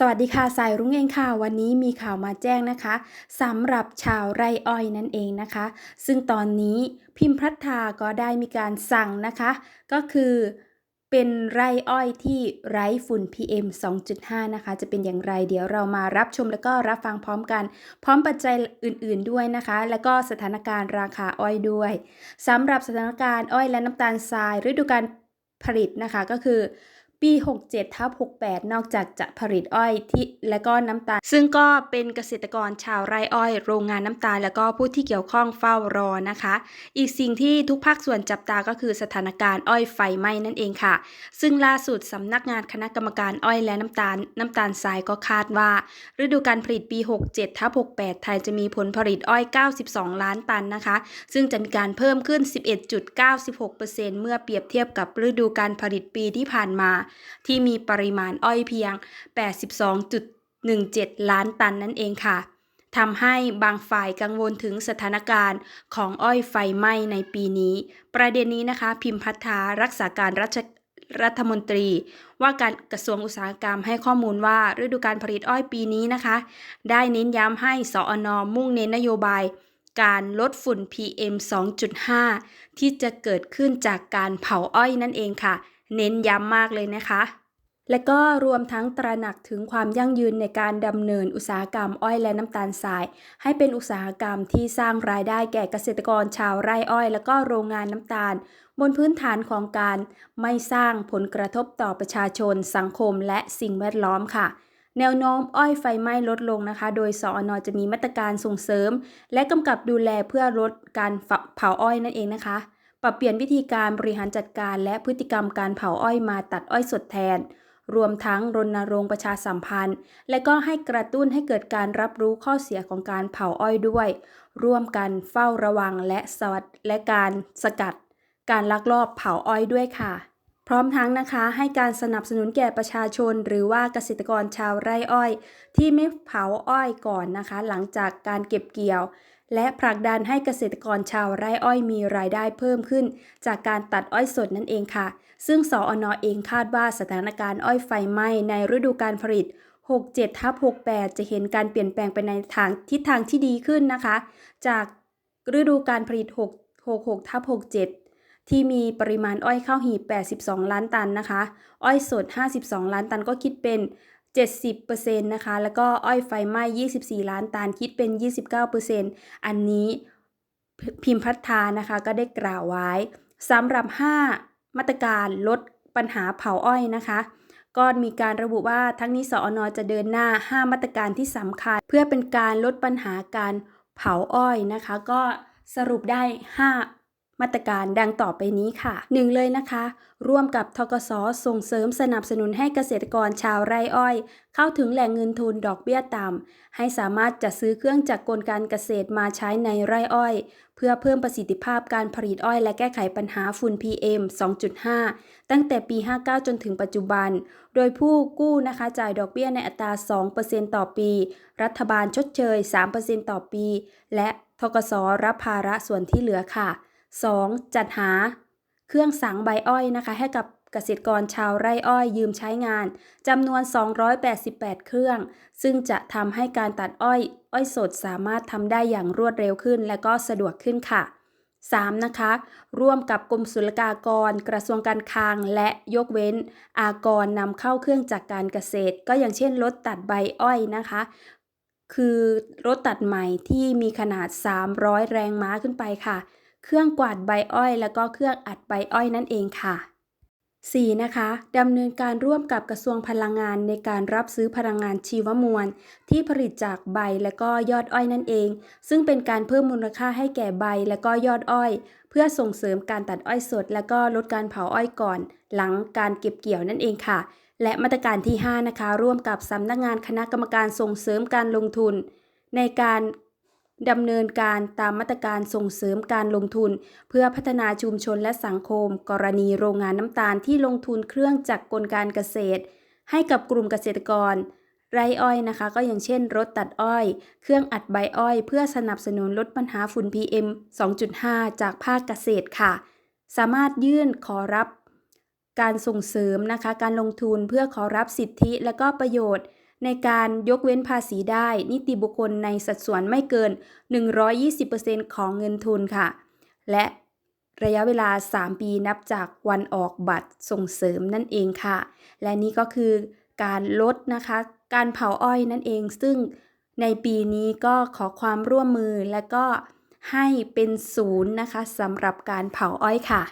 สวัสดีค่ะสายรุ้งเองค่ะ วันนี้มีข่าวมาแจ้งนะคะสำหรับชาวไร่อ้อยนั่นเองนะคะ ซึ่งตอนนี้พิมพ์พัฒนาก็ได้มีการสั่งนะคะ ก็คือเป็นไร่อ้อยที่ไร้ฝุ่น PM 2.5 นะคะ จะเป็นอย่างไรเดี๋ยวเรามารับชมแล้วก็รับฟังพร้อมกัน พร้อมปัจจัยอื่นๆด้วยนะคะ แล้วก็สถานการณ์ราคาอ้อยด้วยสำหรับสถานการณ์อ้อยและน้ำตาลทรายฤดูการผลิตนะคะก็คือ ปี 67ทับ68 นอกจากจะผลิตอ้อยที่และก็น้ำตาล ซึ่งก็เป็นเกษตรกรชาวไร่อ้อย โรงงานน้ำตาล แล้วก็ผู้ที่เกี่ยวข้องเฝ้ารอนะคะ อีกสิ่งที่ทุกภาคส่วนจับตาก็คือสถานการณ์อ้อยไฟไหม้นั่นเองค่ะ ซึ่งล่าสุดสำนักงานคณะกรรมการอ้อยและน้ำตาลน้ำตาลทรายก็คาดว่า ฤดูการผลิตปี 67ทับ68 ไทยจะมีผลผลิตอ้อย 92 ล้านตันนะคะ ซึ่งจะมีการเพิ่มขึ้น 11.96%เมื่อเปรียบเทียบกับฤดูการผลิตปีที่ผ่านมาที่มีปริมาณอ้อยเพียง 82.17 ล้านตันนั่นเองค่ะทำให้บางฝ่ายกังวลถึงสถานการณ์ของอ้อยไฟไหม้ในปีนี้ ประเด็นนี้นะคะ พิมพ์พัฒนารักษาการรัชรัฐมนตรี ว่าการกระทรวงอุตสาหกรรมให้ข้อมูลว่าฤดูการผลิตอ้อยปีนี้นะคะ ได้เน้นย้ำให้สอนอมุ่งเน้นนโยบาย การลดฝุ่น PM 2.5 ที่จะเกิดขึ้นจากการเผาอ้อยนั่นเองค่ะ เน้นย้ำมากเลยนะคะ และก็รวมทั้งตระหนักถึงความยั่งยืนในการดำเนินอุตสาหกรรมอ้อยและน้ำตาลทราย ให้เป็นอุตสาหกรรมที่สร้างรายได้แก่เกษตรกรชาวไร่อ้อย และก็โรงงานน้ำตาล บนพื้นฐานของการไม่สร้างผลกระทบต่อประชาชน สังคม และสิ่งแวดล้อมค่ะแนวโน้มอ้อยไฟไหม้ลดลงนะคะ โดยสอนอจะมีมาตรการส่งเสริม และกำกับดูแลเพื่อลดการเผาอ้อยนั่นเองนะคะ ปรับเปลี่ยนวิธีการบริหารจัดการและพฤติกรรมการเผาอ้อยมาตัดอ้อยสดแทน รวมทั้งรณรงค์ประชาสัมพันธ์ และก็ให้กระตุ้นให้เกิดการรับรู้ข้อเสียของการเผาอ้อยด้วย ร่วมกันเฝ้าระวังและสวัสดและการสกัด การลักลอบเผาอ้อยด้วยค่ะ พร้อมทั้งนะคะให้การสนับสนุนแก่ประชาชน หรือว่าเกษตรกรชาวไร่อ้อย ที่ไม่เผาอ้อยก่อนนะคะ หลังจากการเก็บเกี่ยว และผลักดันให้เกษตรกรชาวไร่อ้อยมีรายได้เพิ่มขึ้น จากการตัดอ้อยสดนั่นเองค่ะ ซึ่งสออนเองคาดว่าสถานการณ์อ้อยไฟไหม้ในฤดูการผลิต 67ทับ68 จะเห็นการเปลี่ยนแปลงไปในทางทิศทางที่ดีขึ้นนะคะ จากฤดูการผลิต 6 66ทับ67ที่มีปริมาณอ้อยข้าวหีบ 82 ล้านตันนะคะ อ้อยสด 52 ล้านตันก็คิดเป็น 70%นะคะ แล้วก็อ้อยไฟไหม้ 24 ล้านตันคิดเป็น 29%อันนี้พิมพ์พัฒนานะคะก็ได้กล่าวไว้สำหรับ 5 มาตรการลดปัญหาเผาอ้อยนะคะ ก็มีการระบุว่าทั้งนี้สอนอจะเดินหน้า 5 มาตรการที่สำคัญ เพื่อเป็นการลดปัญหาการเผาอ้อยนะคะ ก็สรุปได้ 5 มาตรการดังต่อไปนี้ค่ะ 1 เลยนะคะ ร่วมกับทกสส่งเสริมสนับสนุนให้เกษตรกรชาวไร่อ้อย เข้าถึงแหล่งเงินทุนดอกเบี้ยต่ำให้สามารถจัดซื้อเครื่องจักรกลการเกษตรมาใช้ในไร่อ้อย เพื่อเพิ่มประสิทธิภาพการผลิตอ้อย และแก้ไขปัญหาฝุ่น PM 2.5 ตั้งแต่ปี 59 จนถึงปัจจุบัน โดยผู้กู้นะคะจ่ายดอกเบี้ยในอัตรา 2%ต่อปี รัฐบาลชดเชย 3%ต่อปี และทกสรับภาระส่วนที่เหลือค่ะ 2. จัดหาเครื่องสังใบอ้อยนะคะ ให้กับเกษตรกรชาวไร่อ้อยยืมใช้งานจำนวน 288 เครื่อง ซึ่งจะทำให้การตัดอ้อย อ้อยสดสามารถทำได้อย่างรวดเร็วขึ้น และก็สะดวกขึ้นค่ะ 3. นะคะ ร่วมกับกรมศุลกากร กระทรวงการคลังและยกเว้น อากรนำเข้าเครื่องจักการเกษตร ก็อย่างเช่นรถตัดใบอ้อยนะคะ คือรถตัดใหม่ที่มีขนาด 300 แรงม้าขึ้นไปค่ะ เครื่องกวาดใบอ้อย แล้วก็เครื่องอัดใบอ้อยนั่นเองค่ะ 4. นะคะดำเนินการร่วมกับกระทรวงพลังงานในการรับซื้อพลังงานชีวมวล ที่ผลิตจากใบและก็ยอดอ้อยนั่นเอง ซึ่งเป็นการเพิ่มมูลค่าให้แก่ใบและก็ยอดอ้อย เพื่อส่งเสริมการตัดอ้อยสด และก็ลดการเผาอ้อยก่อน หลังการเก็บเกี่ยวนั่นเองค่ะ และมาตรการที่ 5 นะคะ ร่วมกับสำนักงานคณะกรรมการส่งเสริมการลงทุน ในการ ดำเนินการตามมาตรการส่งเสริมการลงทุน เพื่อพัฒนาชุมชนและสังคม กรณีโรงงานน้ำตาลที่ลงทุนเครื่องจักรกลการเกษตร ให้กับกลุ่มเกษตรกร ไรอ้อยนะคะ ก็อย่างเช่น รถตัดอ้อย เครื่องอัดใบอ้อย เพื่อสนับสนุนลดปัญหาฝุ่น PM 2.5 จากภาคเกษตรค่ะ สามารถยื่นขอรับการส่งเสริมนะคะ การลงทุนเพื่อขอรับสิทธิและก็ประโยชน์ ในการยกเว้นภาษีได้ นิติบุคคลในสัดส่วนไม่เกิน 120%ของเงินทุนค่ะ และระยะเวลา 3 ปีนับจากวันออกบัตรส่งเสริมนั่นเองค่ะ และนี่ก็คือการลดนะคะ การเผาอ้อยนั่นเอง ซึ่งในปีนี้ก็ขอความร่วมมือและก็ให้เป็นศูนย์นะคะสำหรับการเผาอ้อยค่ะ